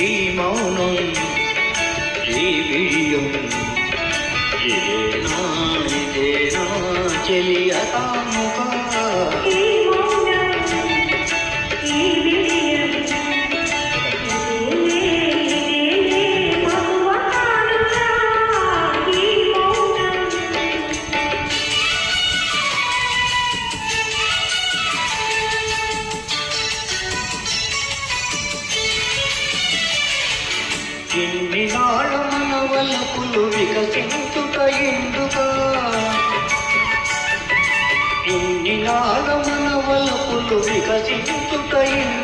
ഈ മൗനം ഈ വിഴിയും ఎన్ని నాడు మన వలపులు వికసించుట ఎందుక? ఎన్ని నాడు మన వలపులు వికసించుట ఎందుక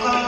Oh.